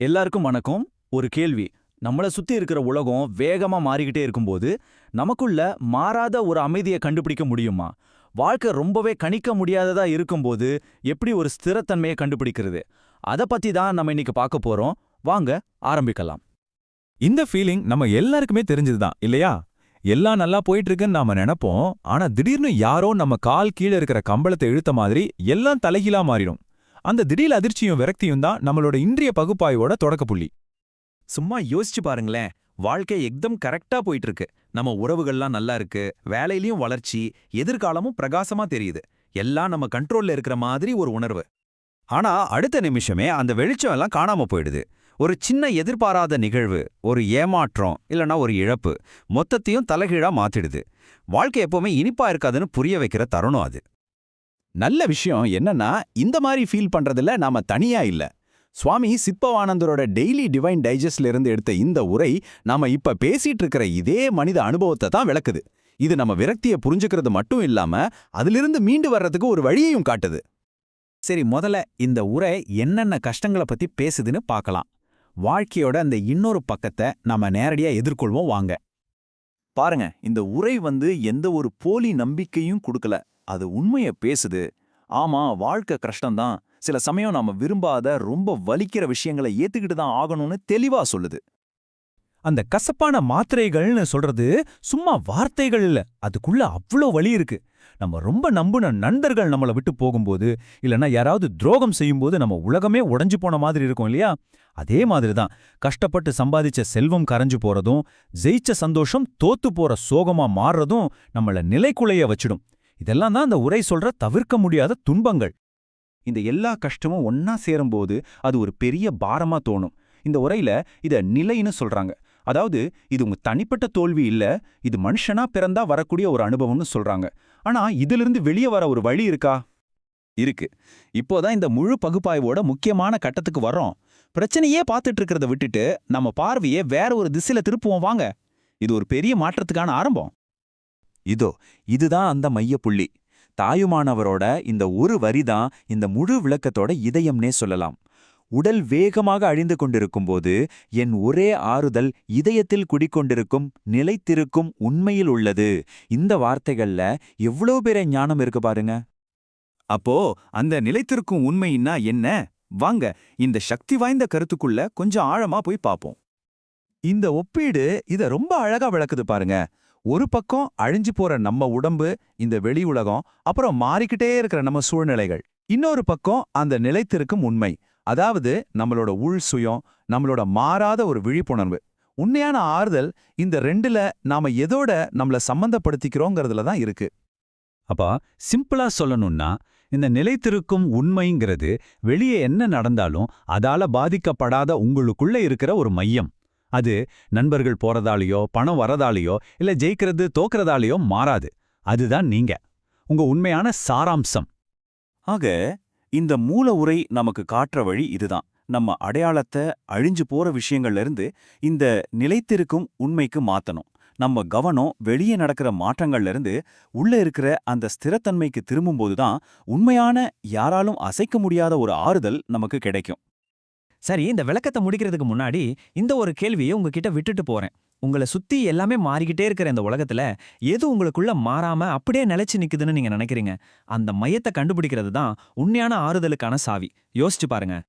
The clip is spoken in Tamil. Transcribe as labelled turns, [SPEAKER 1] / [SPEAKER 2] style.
[SPEAKER 1] எல்லாருக்கும் வணக்கம். ஒரு கேள்வி. நம்மள சுத்தி இருக்கிற உலகம் வேகமா மாறிக்கிட்டே இருக்கும்போது நமக்குள்ள மாறாத ஒரு அமைதியை கண்டுபிடிக்க முடியுமா? வாழ்க்கை ரொம்பவே கணிக்க முடியாததா இருக்கும்போது எப்படி ஒரு ஸ்திரத்தன்மையை கண்டுபிடிக்கிறது? அத பத்தி தான் நம்ம இன்னைக்கு பார்க்க போறோம். வாங்க ஆரம்பிக்கலாம்.
[SPEAKER 2] இந்த ஃபீலிங் நம்ம எல்லாருக்குமே தெரிஞ்சதுதான் இல்லையா? எல்லாம் நல்லா போயிட்டு இருக்குன்னு நாம நினைப்போம். ஆனா திடீர்னு யாரோ நம்ம கால் கீழே இருக்கிற கம்பளத்தை இழுத்த மாதிரி எல்லாம் தலைகீழா மாறிடும். அந்த திடீர் அதிர்ச்சியும் விரக்தியும் தான் நம்மளோட இன்றைய பகுப்பாய்வோட தொடக்க புள்ளி.
[SPEAKER 3] சும்மா யோசிச்சு பாருங்களேன். வாழ்க்கை எக்தம் கரெக்டா போயிட்டு இருக்கு நம்ம உறவுகள்லாம் நல்லா இருக்கு. வேலையிலயும் வளர்ச்சி. எதிர்காலமும் பிரகாசமா தெரியுது. எல்லாம் நம்ம கண்ட்ரோல்ல இருக்கிற மாதிரி ஒரு உணர்வு.
[SPEAKER 4] ஆனா அடுத்த நிமிஷமே அந்த வெளிச்சம் எல்லாம் காணாம போயிடுது. ஒரு சின்ன எதிர்பாராத நிகழ்வு ஒரு ஏமாற்றம் இல்லனா ஒரு இழப்பு மொத்தத்தையும் தலைகீழா மாத்திடுது. வாழ்க்கை எப்பவுமே இனிப்பா இருக்காதுன்னு புரிய வைக்கிற தருணம் அது. நல்ல விஷயம் என்னன்னா இந்த மாதிரி ஃபீல் பண்றதுல நாம தனியா இல்ல. சுவாமி சித்பவானந்தரோட டெய்லி டிவைன் டைஜஸ்ட்ல இருந்து எடுத்த இந்த உரை நாம இப்ப பேசிட்டு இருக்கிற இதே மனித அனுபவத்தை தான் விளக்குது. இது நம்ம விரக்தியை புரிஞ்சுக்கிறது மட்டும் இல்லாம அதிலிருந்து மீண்டு வர்றதுக்கு ஒரு வழியையும் காட்டுது.
[SPEAKER 5] சரி முதல்ல இந்த உரை என்னென்ன கஷ்டங்களை பத்தி பேசுதுன்னு பார்க்கலாம் வாழ்க்கையோட அந்த இன்னொரு பக்கத்தை நாம நேரடியா எதிர்கொள்வோம் வாங்க.
[SPEAKER 6] பாருங்க இந்த உரை வந்து எந்த ஒரு போலி நம்பிக்கையும் கொடுக்கல. அது உண்மைய பேசுது. ஆமா வாழ்க்கை கஷ்டம்தான். சில சமயம் நாம விரும்பாத ரொம்ப வலிக்கிற விஷயங்களை ஏத்துக்கிட்டு தான் ஆகணும்னு தெளிவா சொல்லுது.
[SPEAKER 2] அந்த கசப்பான மாத்திரைகள்னு சொல்றது சும்மா வார்த்தைகள் இல்ல. அதுக்குள்ள அவ்ளோ வலி இருக்கு. நம்ம ரொம்ப நம்புன நண்பர்கள் நம்மள விட்டு போகும்போது இல்லனா யாராவது துரோகம் செய்யும்போது நம்ம உலகமே உடைஞ்சு போன மாதிரி இருக்கும் இல்லையா? அதே மாதிரி தான். கஷ்டப்பட்டு சம்பாதிச்ச செல்வம் கரைஞ்சு போறதும் ஜெயிச்ச சந்தோஷம் தோத்து போற சோகமா மாறுறதும் நம்மள நிலைக்குலைய வச்சிடும். இதெல்லாம் தான் அந்த உரை சொல்ற தவிர்க்க முடியாத துன்பங்கள்.
[SPEAKER 6] இந்த எல்லா கஷ்டமும் ஒன்னா சேரும்போது அது ஒரு பெரிய பாரமா தோணும். இந்த உரையில இத நிலைன்னு சொல்றாங்க. அதாவது இது உங்க தனிப்பட்ட தோல்வி இல்ல இது மனுஷனா பிறந்தா வரக்கூடிய ஒரு அனுபவம்னு சொல்றாங்க. ஆனா இதிலிருந்து வெளியே வர ஒரு வழி இருக்கா? இருக்கு. இப்போதான் இந்த முழு பகுப்பாய்வோட முக்கியமான கட்டத்துக்கு வர்றோம். பிரச்சனையே பார்த்துட்டு இருக்கிறத விட்டுட்டு நம்ம பார்வையே வேற ஒரு திசையில திருப்புவோம் வாங்க. இது ஒரு பெரிய மாற்றத்துக்கான ஆரம்பம்.
[SPEAKER 4] இதோ இதுதான் அந்த மையப்புள்ளி. தாயுமானவரோட இந்த ஒரு வரிதான் இந்த முழு விளக்கத்தோட இதயம்னே சொல்லலாம். உடல் வேகமாக அழிந்து கொண்டிருக்கும்போது என் ஒரே ஆறுதல் இதயத்தில் குடிக்கொண்டிருக்கும் நிலைத்திருக்கும் உண்மையில் உள்ளது. இந்த வார்த்தைகள்ல எவ்வளோ பேர ஞானம் இருக்கு பாருங்க.
[SPEAKER 6] அப்போ அந்த நிலைத்திருக்கும் உண்மைன்னா என்ன? வாங்க இந்த சக்தி வாய்ந்த கருத்துக்குள்ள கொஞ்சம் ஆழமா போய் பாப்போம். இந்த ஒப்பீடு இத ரொம்ப அழகா விளக்குது பாருங்க. ஒரு பக்கம் அழிஞ்சு போற நம்ம உடம்பு இந்த வெளி உலகம் அப்புறம் மாறிக்கிட்டே இருக்கிற நம்ம சூழ்நிலைகள். இன்னொரு பக்கம் அந்த நிலைத்திருக்கும் உண்மை. அதாவது நம்மளோட உள் சுயம் நம்மளோட மாறாத ஒரு விழிப்புணர்வு. உண்மையான ஆறுதல் இந்த ரெண்டுல நாம எதோட நம்மள சம்பந்தப்படுத்திக்கிறோங்கிறதுல தான் இருக்கு.
[SPEAKER 5] அப்பா சிம்பிளா சொல்லணும்னா இந்த நிலைத்திருக்கும் உண்மைங்கிறது வெளியே என்ன நடந்தாலும் அதால பாதிக்கப்படாத உங்களுக்குள்ள இருக்கிற ஒரு மையம். அது நண்பர்கள் போறதாலேயோ பணம் வரதாலேயோ இல்ல ஜெயிக்கிறது தோக்கிறதாலேயோ மாறாது. அதுதான் நீங்க. உங்க உண்மையான சாராம்சம்.
[SPEAKER 6] ஆக இந்த மூல உரை நமக்கு காட்டுற வழி இதுதான். நம்ம அடையாளத்தை அழிஞ்சு போற விஷயங்கள்ல இருந்து இந்த நிலைத்திருக்கும் உண்மைக்கு மாத்தணும். நம்ம கவனம் வெளியே நடக்கிற மாற்றங்கள்ல இருந்து உள்ள இருக்கிற அந்த ஸ்திரத்தன்மைக்கு திரும்பும்போது தான் உண்மையான யாராலும் அசைக்க முடியாத ஒரு ஆறுதல் நமக்கு கிடைக்கும்.
[SPEAKER 3] சரி இந்த விளக்கத்தை முடிக்கிறதுக்கு முன்னாடி இந்த ஒரு கேள்வியை உங்ககிட்ட விட்டுட்டு போறேன். உங்களை சுத்தி எல்லாமே மாறிக்கிட்டே இருக்கிற இந்த உலகத்துல எது உங்களுக்குள்ள மாறாம அப்படியே நிலைச்சு நிக்குதுன்னு நீங்க நினைக்கிறீங்க? அந்த மையத்தை கண்டுபிடிக்கிறது தான் உண்மையான ஆறுதலுக்கான சாவி. யோசிச்சு பாருங்க.